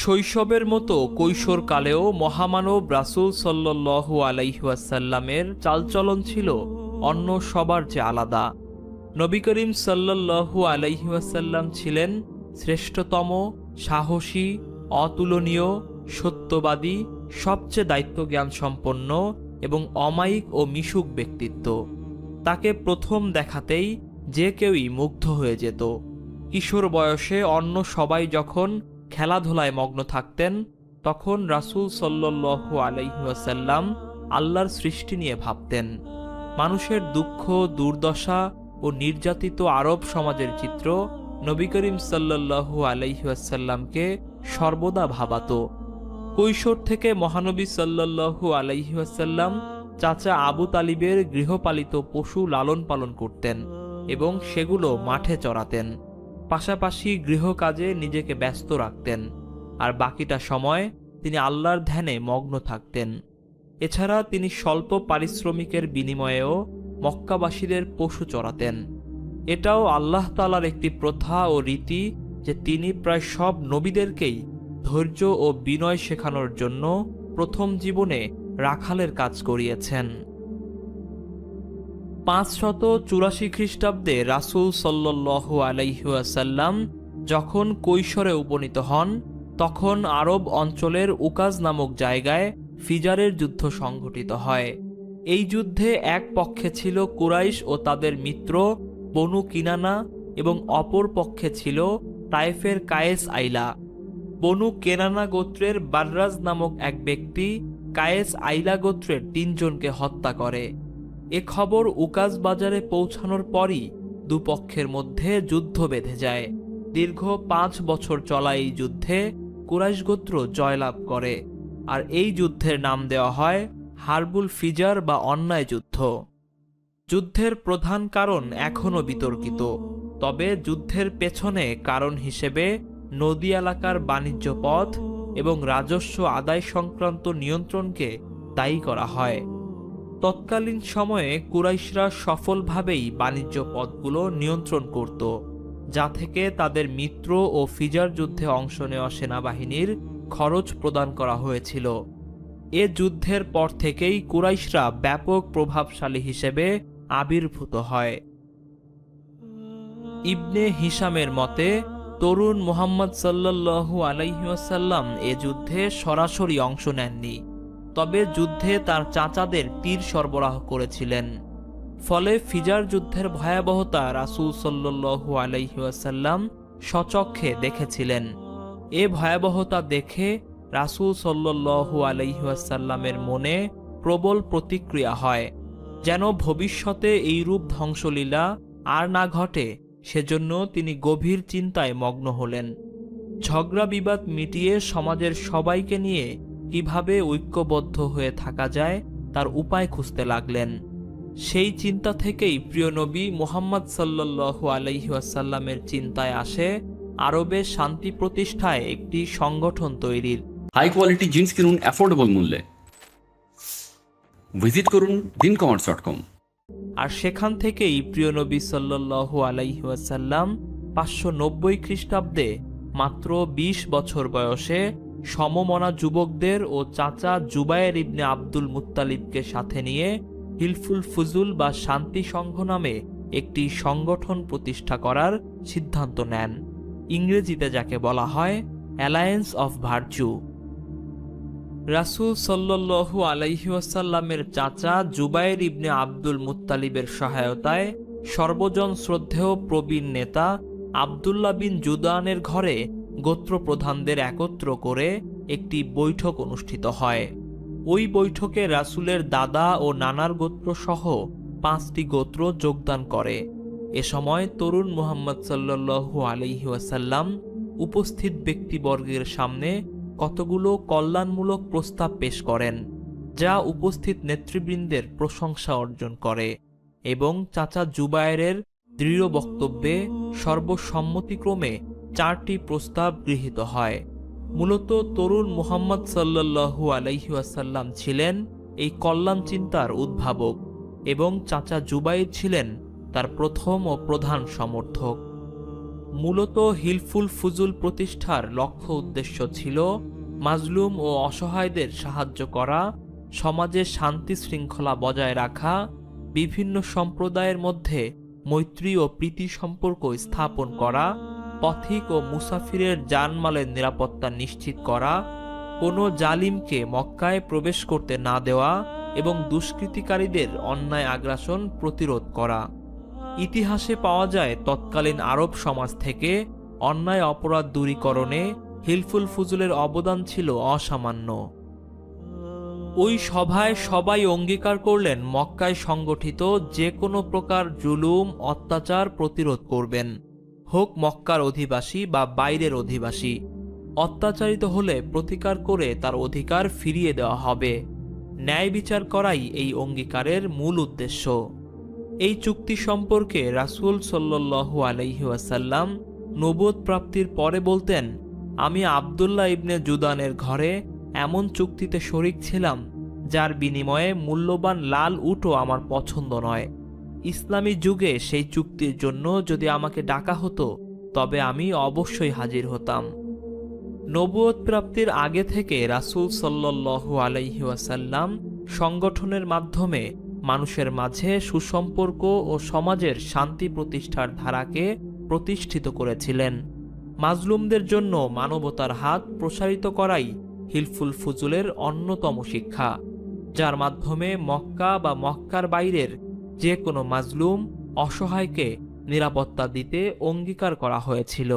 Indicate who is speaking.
Speaker 1: শৈশবের মতো কৈশোরকালেও মহামানব রাসুল সাল্লাল্লাহু আলাইহাসাল্লামের চালচলন ছিল অন্য সবার চেয়ে আলাদা। নবী করিম সাল্লাল্লাহু আলাইহাসাল্লাম ছিলেন শ্রেষ্ঠতম, সাহসী, অতুলনীয়, সত্যবাদী, সবচেয়ে দায়িত্বজ্ঞান সম্পন্ন এবং অমায়িক ও মিশুক ব্যক্তিত্ব। তাকে প্রথম দেখাতেই যে কেউই মুগ্ধ হয়ে যেত। কিশোর বয়সে অন্য সবাই যখন খেলাধুলায় মগ্ন থাকতেন, তখন রাসূল সাল্লাল্লাহু আলাইহাসাল্লাম আল্লাহর সৃষ্টি নিয়ে ভাবতেন। মানুষের দুঃখ, দুর্দশা ও নির্যাতিত আরব সমাজের চিত্র নবী করিম সাল্লাল্লাহু আলাইহাসাল্লামকে সর্বদা ভাবাতো। কৈশোর থেকে মহানবী সাল্লাল্লাহু আলাইহাসাল্লাম চাচা আবু তালিবের গৃহপালিত পশু লালন পালন করতেন এবং সেগুলো মাঠে চড়াতেন। পাশাপাশি গৃহকাজে নিজেকে ব্যস্ত রাখতেন, আর বাকিটা সময় তিনি আল্লাহর ধ্যানে মগ্ন থাকতেন। এছাড়া তিনি স্বল্প পারিশ্রমিকের বিনিময়েও মক্কাবাসীদের পশু চড়াতেন। এটাও আল্লাহ তালার একটি প্রথা ও রীতি যে তিনি প্রায় সব নবীদেরকেই ধৈর্য ও বিনয় শেখানোর জন্য প্রথম জীবনে রাখালের কাজ করিয়েছেন। পাঁচশত চুরাশি খ্রিস্টাব্দে রাসূল সাল্লাল্লাহু আলাইহাসাল্লাম যখন কৈশোরে উপনীত হন, তখন আরব অঞ্চলের উকাজ নামক জায়গায় ফিজারের যুদ্ধ সংঘটিত হয়। এই যুদ্ধে এক পক্ষে ছিল কুরাইশ ও তাদের মিত্র বনু কিনানা এবং অপর পক্ষে ছিল তাইফের কায়েস আইলা। বনু কেনানা গোত্রের বাররাজ নামক এক ব্যক্তি কায়েস আইলা গোত্রের তিনজনকে হত্যা করে। এ খবর উকাজ বাজারে পৌঁছানোর পরই দুপক্ষের মধ্যে যুদ্ধ বেঁধে যায়। দীর্ঘ পাঁচ বছর চলা এই যুদ্ধে কুরাইশ গোত্র জয়লাভ করে, আর এই যুদ্ধের নাম দেওয়া হয় হারবুল ফিজার বা অন্যায় যুদ্ধ। যুদ্ধের প্রধান কারণ এখনও বিতর্কিত, তবে যুদ্ধের পেছনে কারণ হিসেবে নদী এলাকার বাণিজ্য পথ এবং রাজস্ব আদায় সংক্রান্ত নিয়ন্ত্রণকে দায়ী করা হয়। তৎকালীন সময়ে কুরাইশরা সফলভাবেই বাণিজ্য পথগুলো নিয়ন্ত্রণ করত, যা থেকে তাদের মিত্র ও ফিজার যুদ্ধে অংশ নেওয়া সেনাবাহিনীর খরচ প্রদান করা হয়েছিল। এ যুদ্ধের পর থেকেই কুরাইশরা ব্যাপক প্রভাবশালী হিসেবে আবির্ভূত হয়। ইবনে হিসামের মতে, তরুণ মোহাম্মদ সাল্লাল্লাহু আলাইহাল্লাম এ যুদ্ধে সরাসরি অংশ নেননি। তবে যুদ্ধে তার চাচাদের তীর সরবরাহ করেছিলেন। ফলে ফিজার যুদ্ধের ভয়াবহতা রাসূল সাল্লাল্লাহু আলাইহাল্লাম সচক্ষে দেখেছিলেন। এ ভয়াবহতা দেখে রাসূল সাল্লাল্লাহু আলাইহাল্লামের মনে প্রবল প্রতিক্রিয়া হয়, যেন ভবিষ্যতে এইরূপ ধ্বংসলীলা আর না ঘটে, সেজন্য তিনি গভীর চিন্তায় মগ্ন হলেন। ঝগড়া বিবাদ মিটিয়ে সমাজের সবাইকে নিয়ে কীভাবে ঐক্যবদ্ধ হয়ে থাকা যায় তার উপায় খুঁজতে লাগলেন। সেই চিন্তা থেকেই প্রিয় নবী মোহাম্মদ সাল্লাল্লাহু আলাইহাসাল্লামের চিন্তায় আসে আরবে শান্তি প্রতিষ্ঠায় একটি সংগঠন তৈরির।
Speaker 2: হাই কোয়ালিটি জিন্স কিনুন অ্যাফোর্ডেবল মূল্যে। ভিজিট করুন দিন কমার্স ডট কম।
Speaker 1: আর সেখান থেকেই প্রিয় নবী সাল্লাল্লাহু আলাইহাসাল্লাম পাঁচশো নব্বই খ্রিস্টাব্দে মাত্র ২০ বছর বয়সে সমমনা যুবকদের ও চাচা জুবায়ের ইবনে আব্দুল মুত্তালিবকে সাথে নিয়ে হিলফুল ফুজুল বা শান্তি সংঘ নামে একটি সংগঠন প্রতিষ্ঠা করার সিদ্ধান্ত নেন। ইংরেজিতে যাকে বলা হয় অ্যালায়েন্স অফ ভার্চু রাসূল সাল্লাল্লাহু আলাইহি ওয়াসাল্লামের চাচা জুবায়ের ইবনে আব্দুল মুত্তালিবের সহায়তায় সর্বজন শ্রদ্ধেয় প্রবীণ নেতা আবদুল্লাহ বিন জুদানের ঘরে গোত্রপ্রধানদের একত্র করে একটি বৈঠক অনুষ্ঠিত হয়। ওই বৈঠকে রাসুলের দাদা ও নানার গোত্র সহ পাঁচটি গোত্র যোগদান করে। এ সময় তরুণ মুহাম্মদ সাল্লাল্লাহু আলাইহি ওয়াসাল্লাম উপস্থিত ব্যক্তিবর্গের সামনে কতগুলো কল্যাণমূলক প্রস্তাব পেশ করেন, যা উপস্থিত নেতৃবৃন্দের প্রশংসা অর্জন করে এবং চাচা জুবায়ের দৃঢ় বক্তব্যে সর্বসম্মতিক্রমে চারটি প্রস্তাব গৃহীত হয়। মূলত তরুণ মুহাম্মদ সাল্লাল্লাহু আলাইহি ওয়াসাল্লাম ছিলেন এই কল্যাণ চিন্তার উদ্ভাবক এবং চাচা জুবাইর ছিলেন তার প্রথম ও প্রধান সমর্থক। মূলত হিলফুল ফুজুল প্রতিষ্ঠার লক্ষ্য উদ্দেশ্য ছিল মাজলুম ও অসহায়দের সাহায্য করা, সমাজে শান্তি শৃঙ্খলা বজায় রাখা, বিভিন্ন সম্প্রদায়ের মধ্যে মৈত্রী ও প্রীতি সম্পর্ক স্থাপন করা পথিক ও মুসাফিরের জানমালের নিরাপত্তা নিশ্চিত করা, কোনো জালিমকে মক্কায় প্রবেশ করতে না দেওয়া এবং দুষ্কৃতিকারীদের অন্যায় আগ্রাসন প্রতিরোধ করা। ইতিহাসে পাওয়া যায় তৎকালীন আরব সমাজ থেকে অন্যায় অপরাধ দূরীকরণে হিলফুল ফুজুলের অবদান ছিল অসামান্য। ওই সভায় সবাই অঙ্গীকার করলেন মক্কায় সংগঠিত যে কোনো প্রকার জুলুম, অত্যাচার প্রতিরোধ করবেন। হোক মক্কার অধিবাসী বা বাইরের অধিবাসী। অত্যাচারিত হলে প্রতিকার করে তার অধিকার ফিরিয়ে দেওয়া হবে। ন্যায় বিচার করাই এই অঙ্গীকারের মূল উদ্দেশ্য। এই চুক্তি সম্পর্কে রাসূল সাল্লাল্লাহু আলাইহি ওয়াসাল্লাম নবুয়ত প্রাপ্তির পরে বলতেন, আমি আব্দুল্লাহ ইবনে জুদানের ঘরে এমন চুক্তিতে শরিক ছিলাম, যার বিনিময়ে মূল্যবান লাল উটও আমার পছন্দ নয়। ইসলামী যুগে সেই চুক্তির জন্য যদি আমাকে ডাকা হতো, তবে আমি অবশ্যই হাজির হতাম। নবুয়ত প্রাপ্তির আগে থেকে রাসূল সাল্লাল্লাহু আলাইহি ওয়াসাল্লাম সংগঠনের মাধ্যমে মানুষের মাঝে সুসম্পর্ক ও সমাজের শান্তি প্রতিষ্ঠার ধারাকে প্রতিষ্ঠিত করেছিলেন। মাজলুমদের জন্য মানবতার হাত প্রসারিত করাই হিলফুল ফুজুলের অন্যতম শিক্ষা, যার মাধ্যমে মক্কা বা মক্কার বাইরের যে কোনো মাজলুম অসহায়কে নিরাপত্তা দিতে অঙ্গীকার করা হয়েছিল।